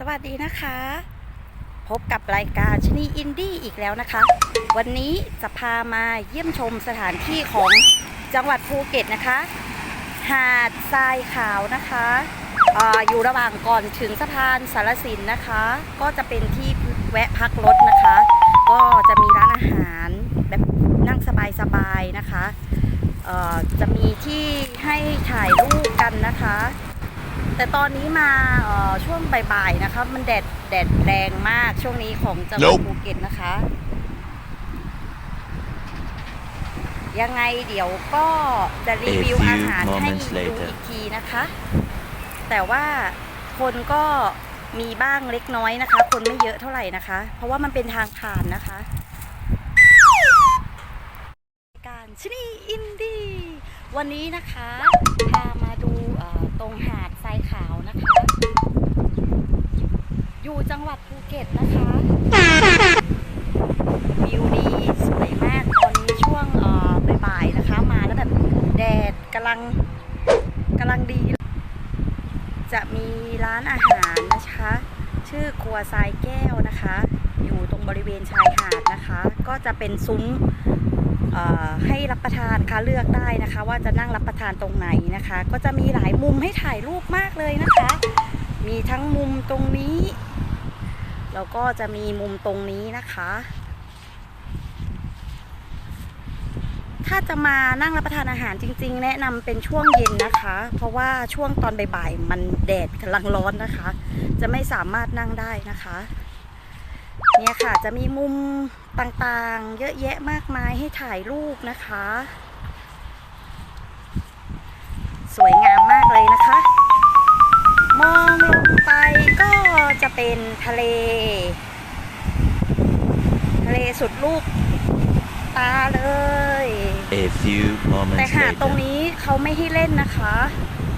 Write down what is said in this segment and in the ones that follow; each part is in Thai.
สวัสดีนะคะ พบกับรายการชนีอินดี้อีกแล้วนะคะ วันนี้จะพามาเยี่ยมชมสถานที่ของจังหวัดภูเก็ตนะคะ หาดทรายขาวนะคะออยู่ระหว่างก่อนถึงสะพานสารสินนะคะ ก็จะเป็นที่แวะพักรถนะคะ ก็จะมีร้านอาหารแบบนั่งสบายๆนะคะจะมีที่ให้ถ่ายรูปกันนะคะ แต่ตอนนี้มาเอ่อช่วงบ่ายๆนะคะ มันแดดแดดแรงมากช่วงนี้ของจังหวัด Nope ภูเก็ตนะคะ ยังไงเดี๋ยวก็จะรีวิว A few อาหารให้ moments ดู later อีกทีนะคะ แต่ว่าคนก็มีบ้างเล็กน้อยนะคะ คนไม่เยอะเท่าไหร่นะคะ เพราะว่ามันเป็นทางผ่านนะคะการชนีอินดี้วันนี้นะคะพามาดูเอ่อตรงหาดายขาวนะคะ อยู่จังหวัดภูเก็ตนะคะวิวดีสวยมากตอนนี้ช่วงบ่ายๆนะคะ มาแล้วแบบแดดกำลังกำลังดี จะมีร้านอาหารนะคะ ชื่อครัวทรายแก้วนะคะ อยู่ตรงบริเวณชายหาดนะคะ ก็จะเป็นซุ้ม ให้รับประทานค่ะเลือกได้นะคะ ว่าจะนั่งรับประทานตรงไหนนะคะ ก็จะมีหลายมุมให้ถ่ายรูปมากเลยนะคะ มีทั้งมุมตรงนี้แล้วก็จะมีมุมตรงนี้นะคะ ถ้าจะมานั่งรับประทานอาหารจริง ๆ แนะนำเป็นช่วงเย็นนะคะ เพราะว่าช่วงตอนบ่ายๆมันแดดกำลังร้อนนะคะ จะไม่สามารถนั่งได้นะคะ เนี่ยค่ะจะมีมุมต่างๆ เยอะแยะมากมายให้ถ่ายรูปนะคะ สวยงามมากเลยนะคะ มองลงไปก็จะเป็นทะเล ทะเลสุดลูกตาเลย A few แต่ moments หาดตรง later. นี้เขาไม่ให้เล่นนะคะ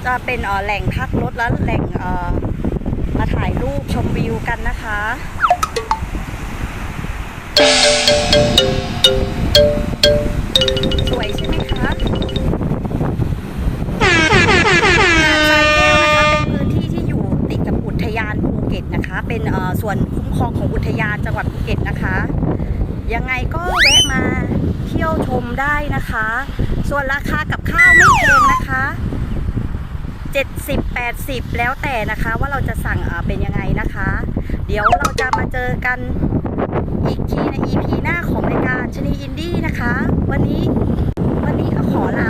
จะเป็นเอ่อแหล่งพักรถและแหล่งเอ่อมาถ่ายรูปชมวิวกันนะคะ สวยใช่ไหมคะหาดทรายแก้วนะคะเป็นพื้นที่ที่อยู่ติดกับอุทยานภูเก็ตนะคะ เป็นเอ่อส่วนคุ้มครองของอุทยานจังหวัดภูเก็ตนะคะ ยังไงก็แวะมาเที่ยวชมได้นะคะ ส่วนราคากับข้าวไม่แพงนะคะ70 80 แล้วแต่นะคะว่าเราจะสั่งเออเป็นยังไงนะคะ เดี๋ยวเราจะมาเจอกัน อีกทีใน EP หน้าของรายการชนีอินดี้นะคะ วันนี้วันนี้ก็ขอลา